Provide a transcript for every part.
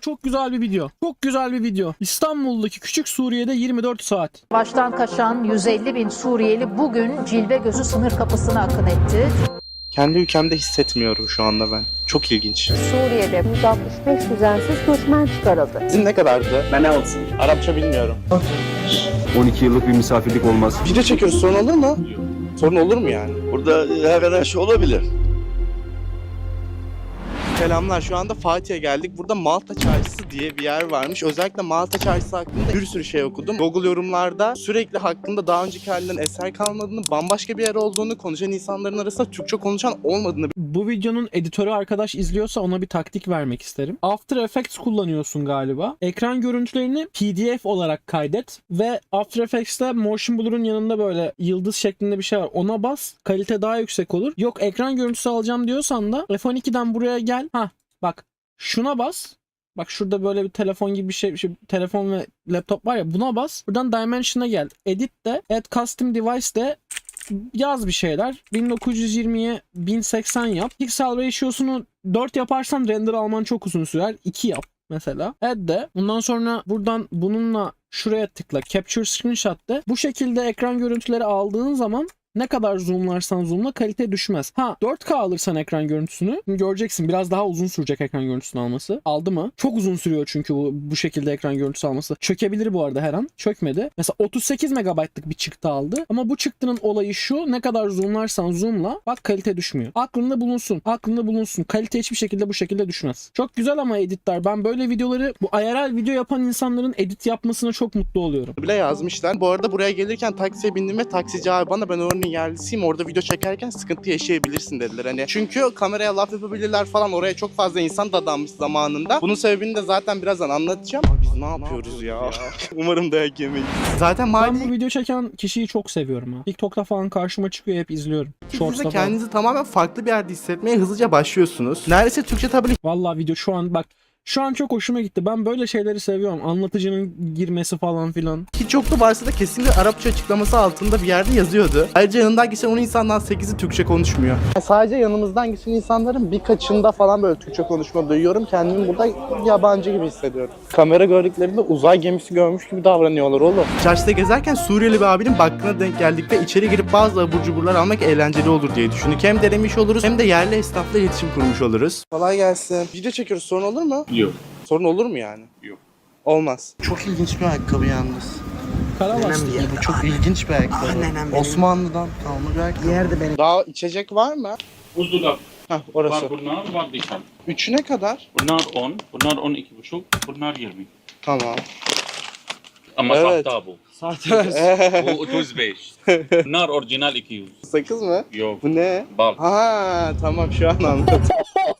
Çok güzel bir video. Çok güzel bir video. İstanbul'daki küçük Suriye'de 24 saat. Baştan kaçan 150 bin Suriyeli bugün Cilve Gözü sınır kapısına akın etti. Kendi ülkemde hissetmiyorum şu anda ben. Çok ilginç. Suriye'de 165 düzensiz göçmen çıkarıldı. Sizin ne kadardı? Ben ne olsun? Arapça bilmiyorum. 12 yıllık bir misafirlik olmaz. Video çekiyoruz sorun olur mu? Sorun olur mu yani? Burada her her şey olabilir. Selamlar. Şu anda Fatih'e geldik. Burada Malta Çarşısı diye bir yer varmış. Özellikle Malta Çarşısı hakkında bir sürü şey okudum. Google yorumlarda sürekli hakkında daha önceki halinden eser kalmadığını, bambaşka bir yer olduğunu, konuşan insanların arasında Türkçe konuşan olmadığını Bu videonun editörü arkadaş izliyorsa ona bir taktik vermek isterim. After Effects kullanıyorsun galiba. Ekran görüntülerini PDF olarak kaydet ve After Effects'te Motion Blur'un yanında böyle yıldız şeklinde bir şey var. Ona bas. Kalite daha yüksek olur. Yok ekran görüntüsü alacağım diyorsan da F12'den buraya gel. Ha bak şuna bas. Bak şurada böyle bir telefon gibi bir şey, şey telefon ve laptop var ya buna bas. Buradan Dimension'a gel. Edit de Add Custom Device de yaz bir şeyler. 1920'ye 1080 yap. Pixel ratio'sunu 4 yaparsan render alman çok uzun sürer. 2 yap mesela. Add de. Bundan sonra buradan bununla şuraya tıkla. Capture screenshot de. Bu şekilde ekran görüntüleri aldığın zaman ne kadar zoomlarsan zoomla kalite düşmez. Ha 4K alırsan ekran görüntüsünü göreceksin biraz daha uzun sürecek ekran görüntüsünü alması. Aldı mı? Çok uzun sürüyor çünkü bu, bu şekilde ekran görüntüsü alması. Çökebilir bu arada her an. Çökmedi. Mesela 38 MB'lık bir çıktı aldı. Ama bu çıktının olayı şu ne kadar zoomlarsan zoomla bak kalite düşmüyor. Aklında bulunsun. Aklında bulunsun. Kalite hiçbir şekilde bu şekilde düşmez. Çok güzel ama editler. Ben böyle videoları bu IRL video yapan insanların edit yapmasına çok mutlu oluyorum. bile yazmışlar. Bu arada buraya gelirken taksiye bindim ve taksici abi bana ben oranın yerlisiyim orada video çekerken sıkıntı yaşayabilirsin dediler. Hani çünkü kameraya laf yapabilirler falan oraya çok fazla insan dadanmış zamanında. Bunun sebebini de zaten birazdan anlatacağım. Abi biz ne yapıyoruz ya? Umarım dayak yemeyiz. Zaten Ben mali bu video çeken kişiyi çok seviyorum ha. TikTok'ta falan karşıma çıkıyor hep izliyorum. siz Shorts'ta kendinizi tamamen farklı bir yerde hissetmeye hızlıca başlıyorsunuz. Neredeyse Türkçe tabiri Vallahi video şu an bak şu an çok hoşuma gitti. Ben böyle şeyleri seviyorum. Anlatıcının girmesi falan filan. hiç yoktu varsa da kesinlikle Arapça açıklaması altında bir yerde yazıyordu. Ayrıca yanından geçen 10 insandan 8'i Türkçe konuşmuyor. sadece yanımızdan geçen insanların birkaçında falan böyle Türkçe konuşma duyuyorum. Kendimi burada yabancı gibi hissediyorum. Kamera gördüklerinde uzay gemisi görmüş gibi davranıyorlar oğlum. Çarşıda gezerken Suriyeli bir abinin bakkına denk geldik ve içeri girip bazı abur cuburlar almak eğlenceli olur diye düşündük. Hem denemiş oluruz hem de yerli esnafla iletişim kurmuş oluruz. Kolay gelsin. Video çekiyoruz sorun olur mu? Yok. Sorun olur mu yani? Yok. Olmaz. Çok ilginç bir ayakkabı yalnız. Karabaşlı. Bu çok ilginç bir ayakkabı. Osmanlı'dan kalma bir ayakkabı. Yerde benim. Daha içecek var mı? Buzdolap Hah orası. var bunlar var dikkat. Üçü ne kadar? Bunlar 10, bunlar 12 buçuk, bunlar 20. Tamam. Ama Evet. sahte bu. Sahte. Bu 35. Bunlar orijinal 200. Sakız mı? Yok. Bu ne? Bal. Ha tamam şu an anladım.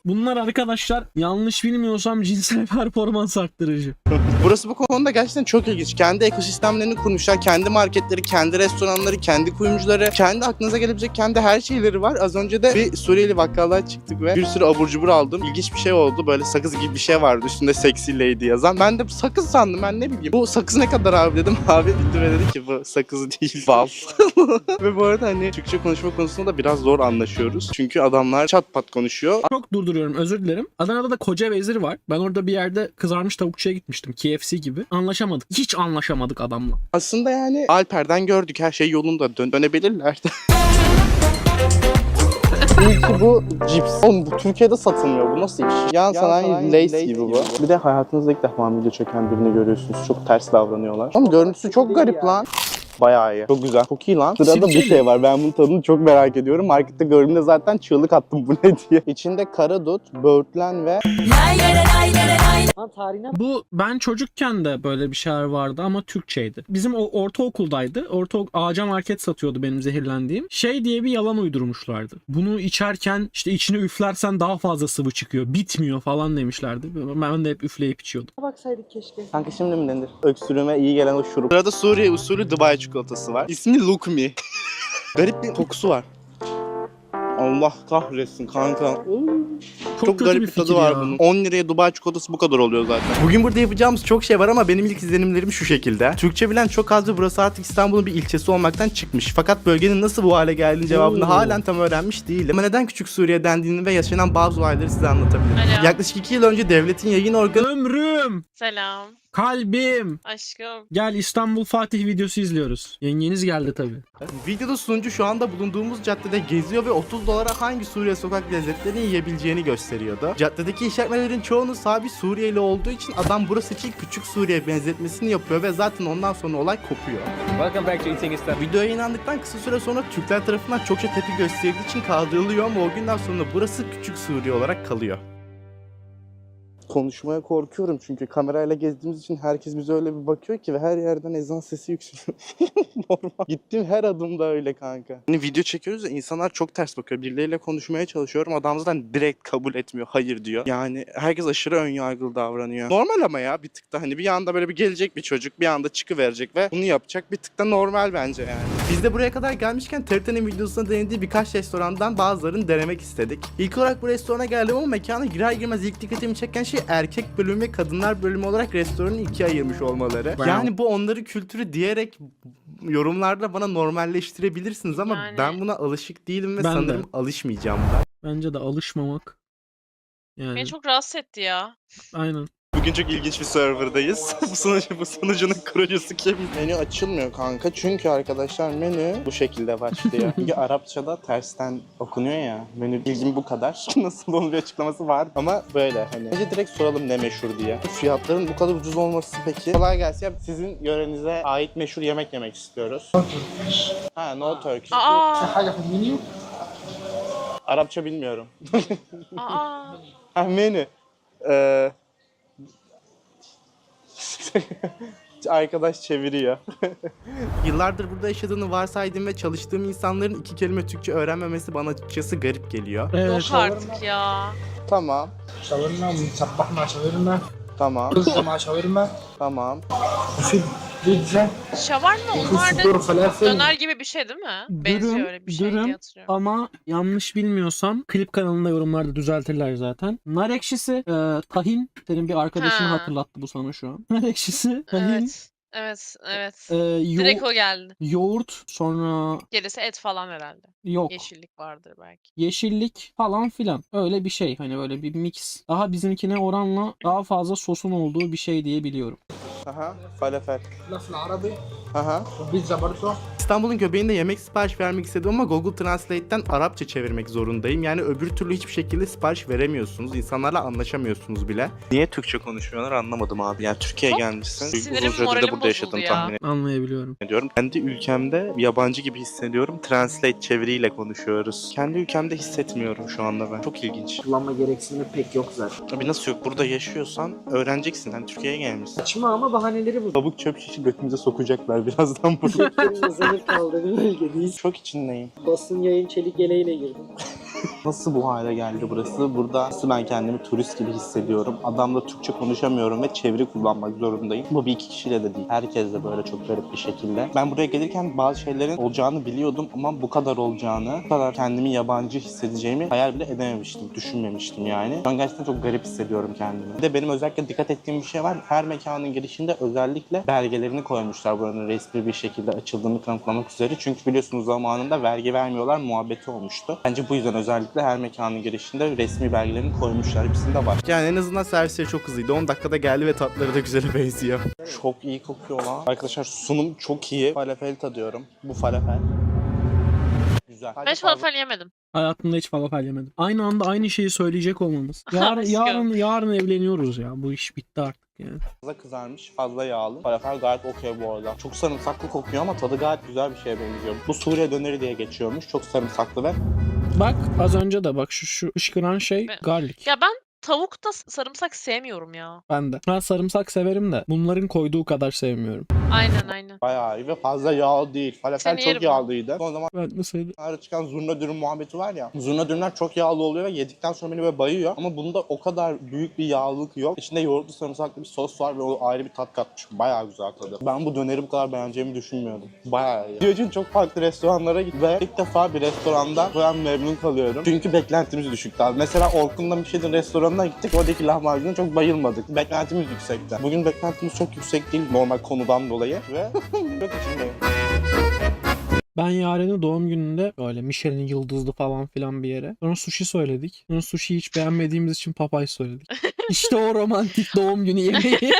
Bunlar arkadaşlar yanlış bilmiyorsam cinsel performans arttırıcı. Burası bu konuda gerçekten çok ilginç. Kendi ekosistemlerini kurmuşlar. Kendi marketleri, kendi restoranları, kendi kuyumcuları, kendi aklınıza gelebilecek kendi her şeyleri var. Az önce de bir Suriyeli bakkaldan çıktık ve bir sürü abur cubur aldım. İlginç bir şey oldu. Böyle sakız gibi bir şey vardı üstünde sexy lady yazan. Ben de sakız sandım ben ne bileyim. Bu sakız ne kadar abi dedim. Abi bitti ve dedi ki bu sakız değil bal. ve bu arada hani Türkçe konuşma konusunda da biraz zor anlaşıyoruz. Çünkü adamlar çat pat konuşuyor. Çok durduruyorum özür dilerim. Adana'da da koca vezir var. Ben orada bir yerde kızarmış tavukçuya gitmiştim. KFC gibi. Anlaşamadık. Hiç anlaşamadık adamla. Aslında yani Alper'den gördük her şey yolunda dön dönebilirler. İlki bu cips. Oğlum bu Türkiye'de satılmıyor. Bu nasıl iş? Yan sanayi Lays gibi bu. Bir de hayatınızda ilk defa video çeken birini görüyorsunuz. Çok ters davranıyorlar. Ama görüntüsü çok garip lan. Bayağı iyi. Çok güzel. Çok iyi lan. Sırada bir şey var. Ben bunun tadını çok merak ediyorum. Markette gördüğümde zaten çığlık attım bu ne diye. İçinde karadut, böğürtlen ve Bu ben çocukken de böyle bir şeyler vardı ama Türkçeydi. Bizim o ortaokuldaydı. Orta ağaca market satıyordu benim zehirlendiğim. Şey diye bir yalan uydurmuşlardı. Bunu içerken işte içine üflersen daha fazla sıvı çıkıyor. Bitmiyor falan demişlerdi. Ben de hep üfleyip içiyordum. Baksaydık keşke. Kanka şimdi mi denir? Öksürüğüme iyi gelen o şurup. Sırada Suriye usulü Dubai çikolatası var. İsmi Look Me. Garip bir kokusu var. Allah kahretsin kanka. Çok, kötü garip bir bir tadı var ya. bunun. 10 liraya Dubai çikolatası bu kadar oluyor zaten. Bugün burada yapacağımız çok şey var ama benim ilk izlenimlerim şu şekilde. Türkçe bilen çok az ve burası artık İstanbul'un bir ilçesi olmaktan çıkmış. Fakat bölgenin nasıl bu hale geldiğini cevabını Oo. halen tam öğrenmiş değilim. Ama neden Küçük Suriye dendiğini ve yaşanan bazı olayları size anlatabilirim. Alo. Yaklaşık 2 yıl önce devletin yayın organı Ömrüm, Selam. Kalbim. Aşkım. Gel İstanbul Fatih videosu izliyoruz. Yengeniz geldi tabii. Videoda sunucu şu anda bulunduğumuz caddede geziyor ve 30 dolara hangi Suriye sokak lezzetlerini yiyebileceğini gösteriyordu. Caddedeki işletmelerin çoğunun sahibi Suriyeli olduğu için adam burası için küçük Suriye benzetmesini yapıyor ve zaten ondan sonra olay kopuyor. Welcome back to Eating Istanbul. Video yayınlandıktan kısa süre sonra Türkler tarafından çokça tepki gösterildiği için kaldırılıyor ama o günden sonra burası küçük Suriye olarak kalıyor. Konuşmaya korkuyorum çünkü kamerayla gezdiğimiz için herkes bize öyle bir bakıyor ki ve her yerden ezan sesi yükseliyor. Normal. Gittiğim her adımda öyle kanka. Hani video çekiyoruz ya insanlar çok ters bakıyor. Birileriyle konuşmaya çalışıyorum. Adam zaten direkt kabul etmiyor. Hayır diyor. Yani herkes aşırı ön yargılı davranıyor. Normal ama ya bir tık da hani bir anda böyle bir gelecek bir çocuk bir anda çıkıverecek ve bunu yapacak bir tık da normal bence yani. Biz de buraya kadar gelmişken TRT'nin videosunda denediği birkaç restorandan bazılarını denemek istedik. İlk olarak bu restorana geldim ama mekana girer girmez ilk dikkatimi çeken şey erkek bölümü ve kadınlar bölümü olarak restoranı ikiye ayırmış olmaları. Yani bu onların kültürü diyerek yorumlarda bana normalleştirebilirsiniz ama Yani- ben buna alışık değilim ve Ben de. sanırım alışmayacağım da. Bence de alışmamak. Yani Beni çok rahatsız etti ya. aynen. Bugün çok ilginç bir serverdayız. bu sunucu, bu sunucunun kurucusu kim? Menü açılmıyor kanka çünkü arkadaşlar menü bu şekilde başlıyor. Çünkü Arapçada tersten okunuyor ya. Menü bilgim bu kadar. Nasıl onun bir açıklaması var ama böyle hani. Önce direkt soralım ne meşhur diye. Fiyatların bu kadar ucuz olması peki. Kolay gelsin. Ya Sizin yörenize ait meşhur yemek yemek istiyoruz. Ha no Turkish. Aa. Arapça bilmiyorum. Aa. Ha menü. Ee... Şey. Arkadaş çeviriyor. Yıllardır burada yaşadığını varsaydım ve çalıştığım insanların iki kelime Türkçe öğrenmemesi bana açıkçası garip geliyor. Evet. Yok artık ya. Tamam. Şavurma, sabah mı şavurma? tamam, رز مع شاورما tamam. وفي بيتزا Şavarma وفي onlar صدور da فلافل döner gibi bir şey değil mi? Benziyor Dürüm, öyle bir şey dürüm diye hatırlıyorum. Ama yanlış bilmiyorsam klip kanalında yorumlarda düzeltirler zaten. Nar ekşisi, e, tahin. Senin bir arkadaşın Ha. hatırlattı bu sana şu an. Nar ekşisi, tahin, Evet. Evet, evet. e, yo- Direkt o geldi. yoğurt, sonra Gerisi et falan herhalde. yok. Yeşillik vardır belki. yeşillik falan filan. Öyle bir şey. Hani böyle bir mix. Daha bizimkine oranla daha fazla sosun olduğu bir şey diye biliyorum. Aha. Falafel. Laf Arabi. Aha. Pizza barzo. İstanbul'un göbeğinde yemek sipariş vermek istedim ama Google Translate'ten Arapça çevirmek zorundayım. Yani öbür türlü hiçbir şekilde sipariş veremiyorsunuz. İnsanlarla anlaşamıyorsunuz bile. Niye Türkçe konuşmuyorlar anlamadım abi. Yani Türkiye'ye gelmişsin. Sinirim, Uzun süredir de burada yaşadığını ya. tahmin Anlayabiliyorum. ediyorum. Kendi ülkemde yabancı gibi hissediyorum. Translate çeviriyle konuşuyoruz. Kendi ülkemde hissetmiyorum şu anda ben. Çok ilginç. Kullanma gereksinimi pek yok zaten. Abi nasıl yok? Burada yaşıyorsan öğreneceksin. Hani Türkiye'ye gelmişsin. Saçma ama bahaneleri bu. Tavuk çöp şişi götümüze sokacaklar birazdan burada. Zayıf kaldığı bir bölgedeyiz. Çok içindeyim. Basın yayın çelik yeleğiyle girdim. Nasıl bu hale geldi burası? Burada nasıl ben kendimi turist gibi hissediyorum. Adamla Türkçe konuşamıyorum ve çeviri kullanmak zorundayım. Bu bir iki kişiyle de değil. Herkes de böyle çok garip bir şekilde. Ben buraya gelirken bazı şeylerin olacağını biliyordum ama bu kadar olacağını, bu kadar kendimi yabancı hissedeceğimi hayal bile edememiştim. Düşünmemiştim yani. An gerçekten çok garip hissediyorum kendimi. Bir de benim özellikle dikkat ettiğim bir şey var. Her mekanın girişinde özellikle belgelerini koymuşlar buranın resmi bir şekilde açıldığını kanıtlamak üzere. Çünkü biliyorsunuz zamanında vergi vermiyorlar muhabbeti olmuştu. Bence bu yüzden özellikle her mekanın girişinde resmi belgelerini koymuşlar. Hepsinde var. Yani en azından servisleri çok hızlıydı. 10 dakikada geldi ve tatları da güzel benziyor. Çok iyi kokuyor lan. Arkadaşlar sunum çok iyi. Falafel tadıyorum. Bu falafel. Güzel. Ben hiç falafel yemedim. Hayatımda hiç falafel yemedim. Aynı anda aynı şeyi söyleyecek olmamız. Yarın, Aşkım. yarın, yarın evleniyoruz ya. Bu iş bitti artık yani. Fazla kızarmış, fazla yağlı. Falafel gayet okey bu arada. Çok sarımsaklı kokuyor ama tadı gayet güzel bir şeye benziyor. Bu Suriye döneri diye geçiyormuş. Çok sarımsaklı ve Bak az önce de bak şu şu ışkıran şey garlic. Ya ben tavukta sarımsak sevmiyorum ya. Ben de. Ben sarımsak severim de bunların koyduğu kadar sevmiyorum. Aynen aynen. Bayağı iyi ve fazla yağ değil. Falafel Seni çok yerim yağlıydı. O zaman Ben nasıl Ara çıkan zurna dürüm muhabbeti var ya. Zurna dürümler çok yağlı oluyor ve yedikten sonra beni böyle bayıyor. Ama bunda o kadar büyük bir yağlılık yok. İçinde yoğurtlu sarımsaklı bir sos var ve o ayrı bir tat katmış. Bayağı güzel tadı. Ben bu döneri bu kadar beğeneceğimi düşünmüyordum. Bayağı iyi. için çok farklı restoranlara gittim ve ilk defa bir restoranda ben memnun kalıyorum. Çünkü beklentimiz düşüktü abi. Mesela Orkun'da Michelin restoranına gittik. Oradaki lahmacuna çok bayılmadık. Beklentimiz yüksekti. Bugün beklentimiz çok yüksek değil normal konudan dolayı ve çok içindeyim. Ben Yaren'i doğum gününde böyle Michelin yıldızlı falan filan bir yere. Sonra sushi söyledik. Sonra sushi'yi hiç beğenmediğimiz için papay söyledik. İşte o romantik doğum günü yemeği.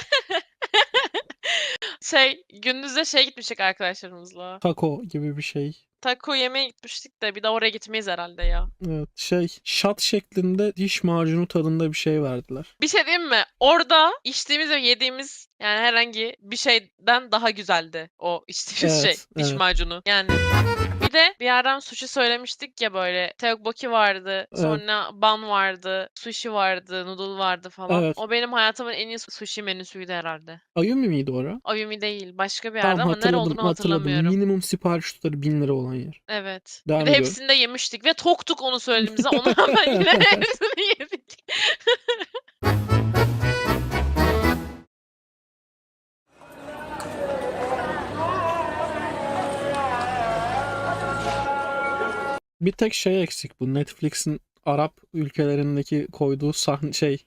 Şey gündüzde şey gitmiştik arkadaşlarımızla. Taco gibi bir şey. Taco yemeye gitmiştik de bir daha oraya gitmeyiz herhalde ya. Evet şey şat şeklinde diş macunu tadında bir şey verdiler. Bir şey diyeyim mi? Orada içtiğimiz ve yediğimiz yani herhangi bir şeyden daha güzeldi o içtiğimiz Evet, şey. Diş evet. macunu. Yani bir de bir yerden sushi söylemiştik ya böyle. Tteokbokki vardı. Sonra ban vardı. Sushi vardı. Noodle vardı falan. Evet. O benim hayatımın en iyi sushi menüsüydü herhalde. Ayumi miydi ora? Ayumi değil. Başka bir Tamam yerde ama nere hatırladım olduğunu hatırladım. hatırlamıyorum. Minimum sipariş tutarı 1000 lira olan yer. Evet. Devam bir de ediyorum. hepsini de yemiştik ve toktuk onu söylediğimizde ona rağmen yine hepsini yedik. Bir tek şey eksik bu Netflix'in Arap ülkelerindeki koyduğu sahne şey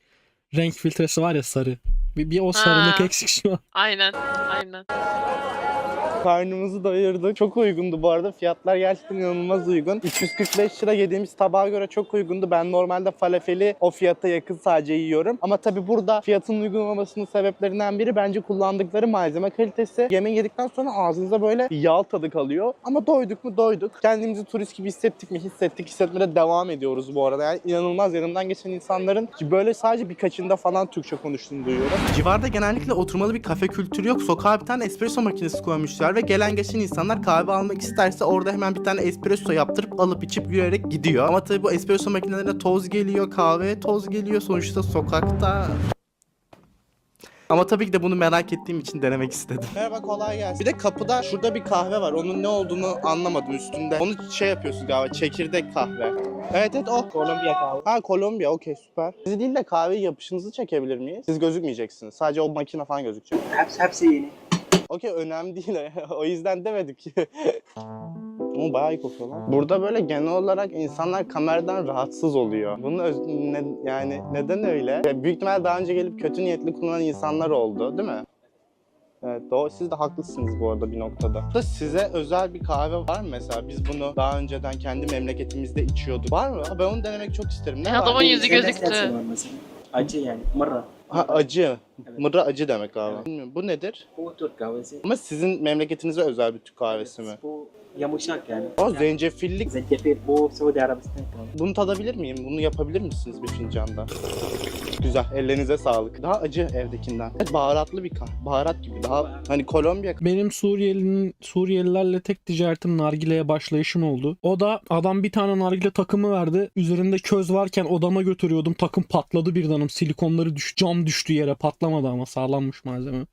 renk filtresi var ya sarı. Bir, bir o sarılık Ha. eksik şu an. Aynen. Aynen. Karnımızı doyurdu. Çok uygundu bu arada. Fiyatlar gerçekten inanılmaz uygun. 345 lira yediğimiz tabağa göre çok uygundu. Ben normalde falafeli o fiyata yakın sadece yiyorum. Ama tabii burada fiyatın uygun olmasının sebeplerinden biri bence kullandıkları malzeme kalitesi. Yemeği yedikten sonra ağzınıza böyle yağ tadı kalıyor. Ama doyduk mu doyduk. Kendimizi turist gibi hissettik mi hissettik. Hissetmeye devam ediyoruz bu arada. Yani inanılmaz yanımdan geçen insanların ki böyle sadece birkaçında falan Türkçe konuştuğunu duyuyorum. Civarda genellikle oturmalı bir kafe kültürü yok. Sokağa bir tane espresso makinesi koymuşlar ve gelen geçen insanlar kahve almak isterse orada hemen bir tane espresso yaptırıp alıp içip yürüyerek gidiyor. Ama tabii bu espresso makinelerine toz geliyor, kahveye toz geliyor. Sonuçta sokakta ama tabii ki de bunu merak ettiğim için denemek istedim. Merhaba kolay gelsin. Bir de kapıda şurada bir kahve var. Onun ne olduğunu anlamadım üstünde. Onu şey yapıyorsun galiba çekirdek kahve. Evet evet o. Kolombiya kahve. Ha Kolombiya okey süper. Sizi değil de kahve yapışınızı çekebilir miyiz? Siz gözükmeyeceksiniz. Sadece o makine falan gözükecek. Hepsi, hepsi yeni. Okey önemli değil. o yüzden demedik. Ama bayağı iyi kokuyor lan. Burada böyle genel olarak insanlar kameradan rahatsız oluyor. Bunun öz- ne- yani neden öyle? Ya Büyük ihtimal daha önce gelip kötü niyetli kullanan insanlar oldu değil mi? Evet doğru. Siz de haklısınız bu arada bir noktada. Da size özel bir kahve var mı mesela? Biz bunu daha önceden kendi memleketimizde içiyorduk. Var mı? Ben onu denemek çok isterim. Ne var? Adamın yüzü gözüktü. Acı yani. Mırra. Ha acı. Evet. Mırra acı demek abi. Evet. Bilmiyorum. Bu nedir? Bu Türk kahvesi. Ama sizin memleketinize özel bir Türk kahvesi mi? Bu yumuşak yani. O zencefillik. Zencefil bu Suudi Arabistan kahvesi. Bunu tadabilir miyim? Bunu yapabilir misiniz bir fincanda? Güzel. Ellerinize sağlık. Daha acı evdekinden. Evet, baharatlı bir kahve. Baharat gibi. Daha hani Kolombiya Benim Suriyelinin Suriyelilerle tek ticaretim nargileye başlayışım oldu. O da adam bir tane nargile takımı verdi. Üzerinde köz varken odama götürüyordum. Takım patladı birdanım. Silikonları düş, cam düştü yere. Patlamadı ama sağlammış malzeme.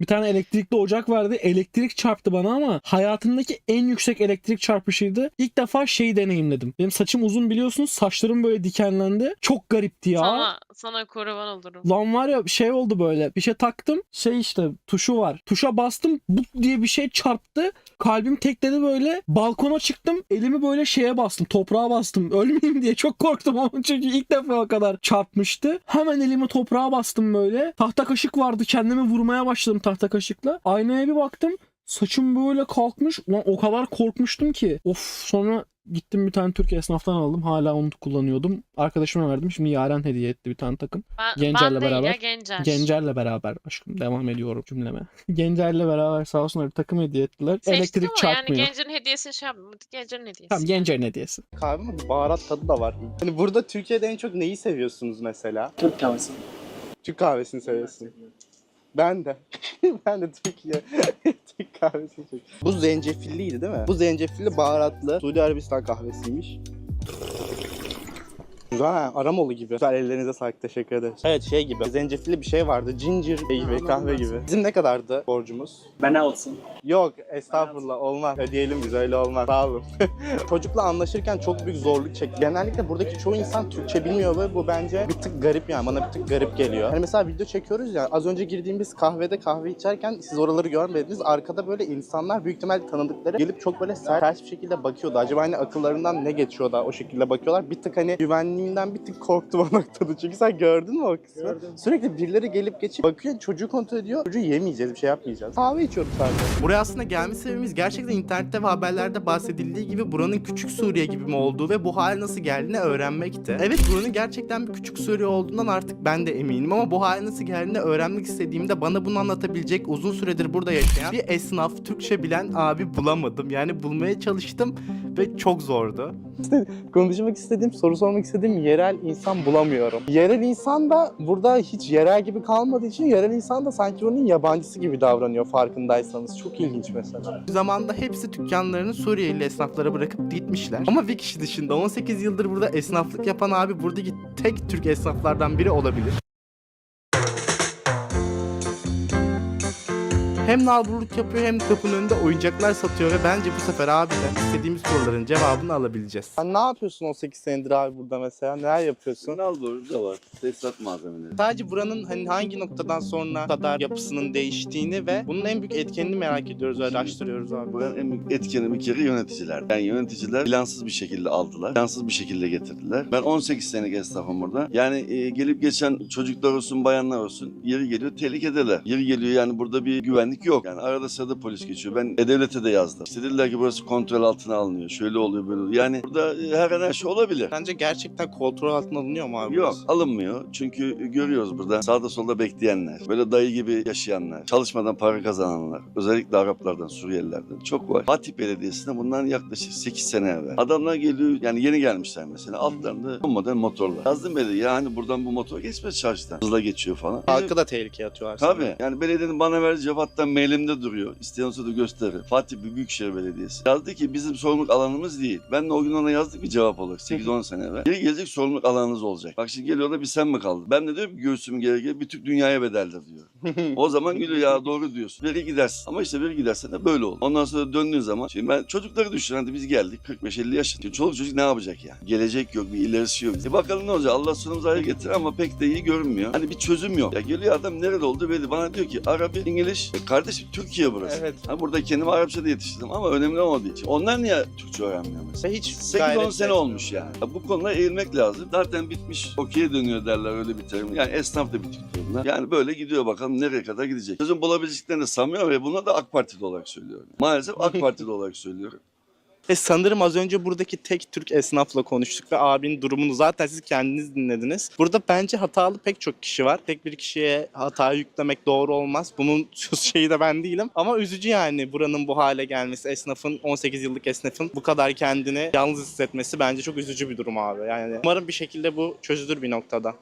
Bir tane elektrikli ocak verdi. Elektrik çarptı bana ama hayatımdaki en yüksek elektrik çarpışıydı. İlk defa şey deneyimledim. Benim saçım uzun biliyorsunuz. Saçlarım böyle dikenlendi. Çok garipti ya. Sana sana kurban olurum. Lan var ya şey oldu böyle. Bir şey taktım. Şey işte tuşu var. Tuşa bastım. Bu diye bir şey çarptı. Kalbim tekledi böyle. Balkona çıktım. Elimi böyle şeye bastım. Toprağa bastım. Ölmeyeyim diye çok korktum ama çünkü ilk defa o kadar çarpmıştı. Hemen elimi toprağa bastım böyle. Tahta kaşık vardı. Kendimi vurmaya başladım tahta kaşıkla. Aynaya bir baktım. Saçım böyle kalkmış. Ulan o kadar korkmuştum ki. Of sonra gittim bir tane Türk esnaftan aldım. Hala onu kullanıyordum. Arkadaşıma verdim. Şimdi Yaren hediye etti bir tane takım. Ben, Gencer'le ya beraber. Gencer. Gencer'le beraber aşkım devam ediyorum cümleme. Gencer'le beraber sağ olsunlar bir takım hediye ettiler. Seçtim Elektrik ama çarpmıyor. yani Gencer'in hediyesini şey yapmadım. Gencer'in hediyesi. Tamam Gencer'in hediyesi. kahve mi? Baharat tadı da var. Hani burada Türkiye'de en çok neyi seviyorsunuz mesela? Türk kahvesi. Türk kahvesini seviyorsun. Ben de. ben de Türkiye. Türk kahvesi çok. Bu zencefilliydi değil mi? Bu zencefilli baharatlı Suudi Arabistan kahvesiymiş. Güzel ha, Aramoğlu gibi. Güzel ellerinize sağlık teşekkür ederiz. Evet şey gibi zencefilli bir şey vardı. Ginger gibi kahve gibi. Bizim ne kadardı borcumuz? Bana olsun. Yok estağfurullah olmaz. Ödeyelim biz öyle olmaz. Sağ olun. Çocukla anlaşırken çok büyük zorluk çek. Genellikle buradaki çoğu insan Türkçe bilmiyor ve bu bence bir tık garip yani. Bana bir tık garip geliyor. Hani mesela video çekiyoruz ya az önce girdiğimiz kahvede kahve içerken siz oraları görmediniz. Arkada böyle insanlar büyük ihtimalle tanıdıkları gelip çok böyle sert ters bir şekilde bakıyordu. Acaba hani akıllarından ne geçiyor da o şekilde bakıyorlar. Bir tık hani güvenliğimden bir tık korktum o noktada. Çünkü sen gördün mü o kısmı? Sürekli birileri gelip geçip bakıyor çocuğu kontrol ediyor. Çocuğu yemeyeceğiz bir şey yapmayacağız. Kahve içiyoruz sadece. Buraya aslında gelme sebebimiz gerçekten internette ve haberlerde bahsedildiği gibi buranın küçük Suriye gibi mi olduğu ve bu hale nasıl geldiğini öğrenmekti. Evet buranın gerçekten bir küçük Suriye olduğundan artık ben de eminim ama bu hale nasıl geldiğini öğrenmek istediğimde bana bunu anlatabilecek uzun süredir burada yaşayan bir esnaf Türkçe bilen abi bulamadım. Yani bulmaya çalıştım ve çok zordu. Konuşmak istediğim, soru sormak istediğim yerel insan bulamıyorum. Yerel insan da burada hiç yerel gibi kalmadığı için yerel insan da sanki onun yabancısı gibi davranıyor farkındaysanız. Çok ilginç mesela. Zamanında hepsi dükkanlarını Suriyeli esnaflara bırakıp gitmişler. Ama bir kişi dışında 18 yıldır burada esnaflık yapan abi buradaki tek Türk esnaflardan biri olabilir. Hem nalburluk yapıyor hem kapının önünde oyuncaklar satıyor ve bence bu sefer abiden istediğimiz soruların cevabını alabileceğiz. Sen ne yapıyorsun 18 senedir abi burada mesela? Neler yapıyorsun? Nalbur da var. Tesisat malzemeleri. Sadece buranın hani hangi noktadan sonra kadar yapısının değiştiğini ve bunun en büyük etkenini merak ediyoruz ve araştırıyoruz abi. Buranın en büyük etkeni bir kere yöneticiler. Yani yöneticiler plansız bir şekilde aldılar. Plansız bir şekilde getirdiler. Ben 18 senelik esnafım burada. Yani e, gelip geçen çocuklar olsun, bayanlar olsun yeri geliyor tehlikedeler. Yeri geliyor yani burada bir güvenlik yok. Yani arada sırada polis geçiyor. Ben E-Devlet'e de yazdım. İşte dediler ki burası kontrol altına alınıyor. Şöyle oluyor böyle oluyor. Yani burada e, her an her şey olabilir. Sence gerçekten kontrol altına alınıyor mu abi? Yok burası? alınmıyor. Çünkü görüyoruz burada sağda solda bekleyenler, böyle dayı gibi yaşayanlar, çalışmadan para kazananlar, özellikle Araplardan, Suriyelilerden çok var. Fatih Belediyesi'nde bundan yaklaşık 8 sene evvel. Adamlar geliyor yani yeni gelmişler mesela altlarında model motorlar. Yazdım belediye ya hani buradan bu motor geçmez çarşıdan. Hızla geçiyor falan. Halkı da tehlikeye atıyorlar. sana. Tabii. Yani belediyenin bana verdiği cevaptan mailimde duruyor. İsteyen olsa da gösterir. Fatih Büyükşehir Belediyesi. Yazdı ki bizim sorumluluk alanımız değil. Ben de o gün ona yazdık bir cevap olarak. 8-10 sene evvel. Geri gelecek sorumluluk alanınız olacak. Bak şimdi geliyor da bir sen mi kaldın? Ben de diyorum ki göğsüm gerekir bir Türk dünyaya bedeldir diyor. o zaman gülüyor ya doğru diyorsun. Veri gidersin. Ama işte veri gidersen de böyle olur. Ondan sonra döndüğün zaman şimdi ben çocukları düşün. Hadi biz geldik 45-50 yaşında. Şimdi çoluk çocuk ne yapacak yani? Gelecek yok, bir ilerisi yok. E bakalım ne olacak? Allah sonumuzu hayır getirir ama pek de iyi görünmüyor. Hani bir çözüm yok. Ya geliyor adam nerede oldu belli. Bana diyor ki Arabi, İngiliz. Kardeşim Türkiye burası. Evet. Ha burada kendimi Arapça da yetiştirdim ama önemli o değil. Şimdi onlar niye Türkçe öğrenmiyor mesela? Hiç 8-10 gayret sene olmuş yani. Ya bu konuda eğilmek lazım. Zaten bitmiş. Okey'e dönüyor derler öyle bir terim. Yani esnaf da bitik durumda. Yani böyle gidiyor bakalım nereye kadar gidecek. Çözüm bulabileceklerini de sanmıyorum ve buna da AK Partili olarak söylüyorum. Maalesef AK Partili olarak söylüyorum. Ve sanırım az önce buradaki tek Türk esnafla konuştuk ve abinin durumunu zaten siz kendiniz dinlediniz. Burada bence hatalı pek çok kişi var. Tek bir kişiye hata yüklemek doğru olmaz. Bunun şeyi de ben değilim. Ama üzücü yani buranın bu hale gelmesi. Esnafın 18 yıllık esnafın bu kadar kendini yalnız hissetmesi bence çok üzücü bir durum abi. Yani umarım bir şekilde bu çözülür bir noktada.